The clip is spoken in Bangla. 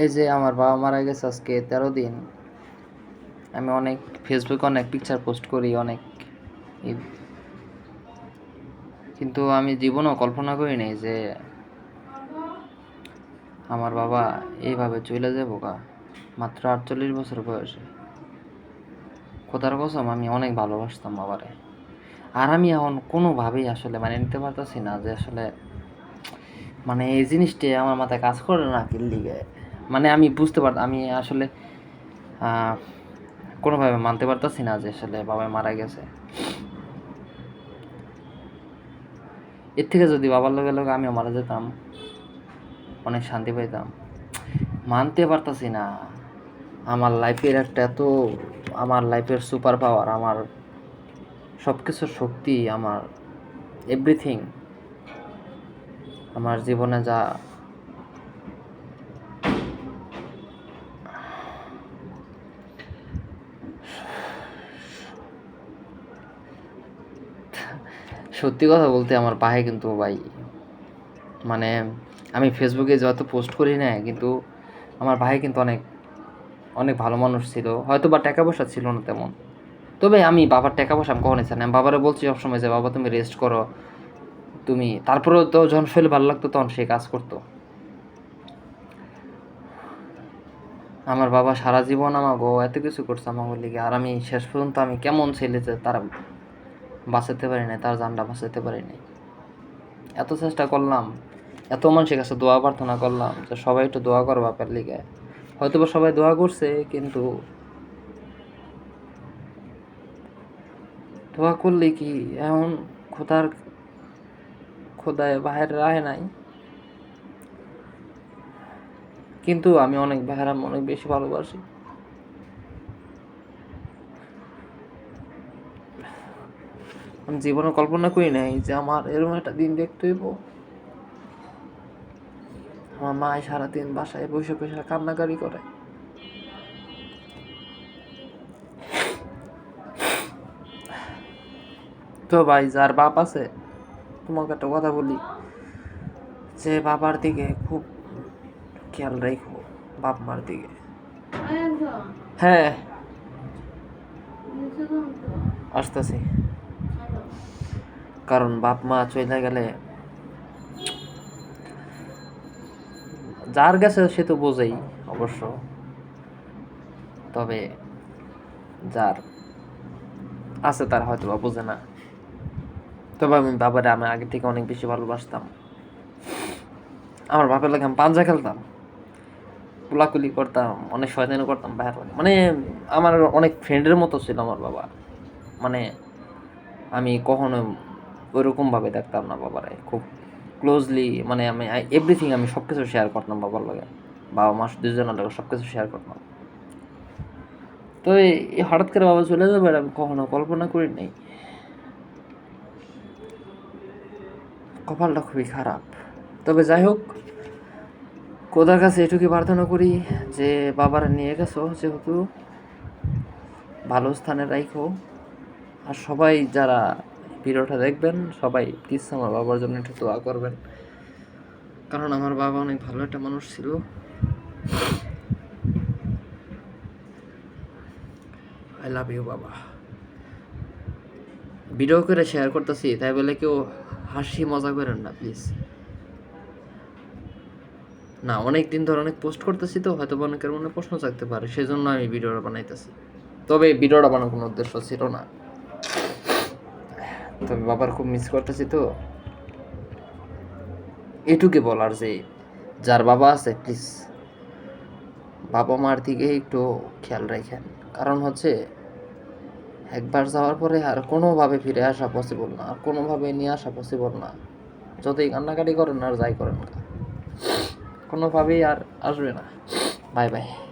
এই যে আমার বাবা মারা গেছে আজকে তেরো দিন। আমি অনেক ফেসবুকে অনেক পিকচার পোস্ট করি, অনেক কিন্তু আমি জীবনও কল্পনা করি নাই যে আমার বাবা এইভাবে চলে যাব গা। মাত্র আটচল্লিশ বছর বয়সে। খোদার কসম, আমি অনেক ভালোবাসতাম বাবারে। আর আমি এখন কোনোভাবেই আসলে মানে নিতে পারতেছি না যে আসলে মানে এই জিনিসটি আমার মাথায় কাজ করে না কি লিগে মানে আমি বুঝতে পার আমি আসলে কোনোভাবে মানতে পারতেছি না যে আসলে বাবা মারা গেছে। এর থেকে যদি বাবার লোকের লগে আমিও মারা যেতাম, অনেক শান্তি পাইতাম। মানতে পারতাছি না। আমার লাইফের একটা এত, আমার লাইফের সুপার পাওয়ার আমার সব কিছুর শক্তি, আমার এভরিথিং আমার জীবনে যা সত্যি কথা বলতে আমার পায়ে কিন্তু ভাই মানে আমি ফেসবুকে যত পোস্ট করি না, কিন্তু আমার ভাই কিন্তু অনেক অনেক ভালো মানুষ ছিল। হয়তো বা টাকা পয়সা ছিল না তেমন। তবে আমি বাবার টাকা পয়সা আমি কখনই চাই বাবারে বলছি সবসময় যে, বাবা, তুমি রেস্ট করো। তুমি তারপরেও তো যখন শরীর ভালো লাগতো, তখন সে কাজ করতো। আমার বাবা সারা জীবন আমাকে এত কিছু করছে আমাকে লিগে। আর আমি শেষ পর্যন্ত আমি কেমন ছেলে তার বাঁচাতে পারি নাই তার জানটা বাঁচাতে পারি নাই এত চেষ্টা করলাম, এত মানুষের কাছে দোয়া প্রার্থনা করলাম যে সবাই একটু দোয়া করো বাপের লিগে। হয়তো বা সবাই দোয়া করছে, কিন্তু দোয়া করলে কি এমন খোদার খোদায় বাহির রায় নাই? কিন্তু আমি অনেক বাহেরাম অনেক বেশি ভালোবাসি। আমি জীবনে কল্পনা করি নাই যে আমার এরকম একটা দিন দেখতে হইব। আমার মা সারাদিন বাসায় বসে বসে কান্নাকারি করে। তো ভাই যার বাপ আছে তোমাকে একটা কথা বলি। যে বাবার দিকে খুব খেয়াল রেখো বাপ মার দিকে। হ্যাঁ। আসতেছি। কারণ বাপ মা চলে গেলে যার গেছে সে তো বোঝেই অবশ্য। তবে যার আছে তার হয়তো বা বোঝে না। তবে আমি বাবারে আমি আগে থেকে অনেক বেশি ভালোবাসতাম। আমার বাপের লাগে আমি পাঞ্জা খেলতাম, কুলাকুলি করতাম, অনেক শয়তানি করতাম বাইরে। মানে আমার অনেক ফ্রেন্ডের মতো ছিল আমার বাবা। মানে আমি কখনো ওইরকমভাবে দেখতাম না বাবারে। খুব ক্লোজলি মানে আমি এভরিথিং আমি সব কিছু শেয়ার করতাম বাবার লাগে। বাবা মা দুজনের লাগে সব কিছু শেয়ার করতাম। তো এই হঠাৎ করে বাবা চলে যাবে আমি কখনো কল্পনা করি নাই। কপালটা খুবই খারাপ। তবে যাই হোক কোদার কাছে এটুকুই প্রার্থনা করি যে বাবার নিয়ে গেছো যেহেতু ভালো স্থানে রাখো আর সবাই যারা ভিডিওটা দেখবেন, সবাই প্লিজ আমার বাবার জন্য একটু দোয়া করবেন। কারণ আমার বাবা অনেক ভালো একটা মানুষ ছিল। আই লাভ ইউ বাবা। ভিডিও করে শেয়ার করতেছি, তাই বলে কেউ হাসি মজা করেন না প্লিজ না, অনেক দিন ধরে অনেক পোস্ট করতেছি তো, হয়তো অনেকের মনে প্রশ্ন থাকতে পারে, সেজন্য আমি ভিডিওটা বানাইতেছি। তবে ভিডিওটা বানানোর কোনো উদ্দেশ্য ছিল না। তবে বাবার খুব মিস করতেছি তো। এটুকে বলার যে, যার বাবা আছে প্লিজ বাবা মার দিকে একটু খেয়াল রাখেন। কারণ হচ্ছে, একবার যাওয়ার পরে আর কোনোভাবে ফিরে আসা পসিবল না, আর কোনোভাবে নিয়ে আসা পসিবল না। যতই কান্নাকাটি করেন আর যাই করেন না কোনোভাবেই আর আসবে না। Bye bye.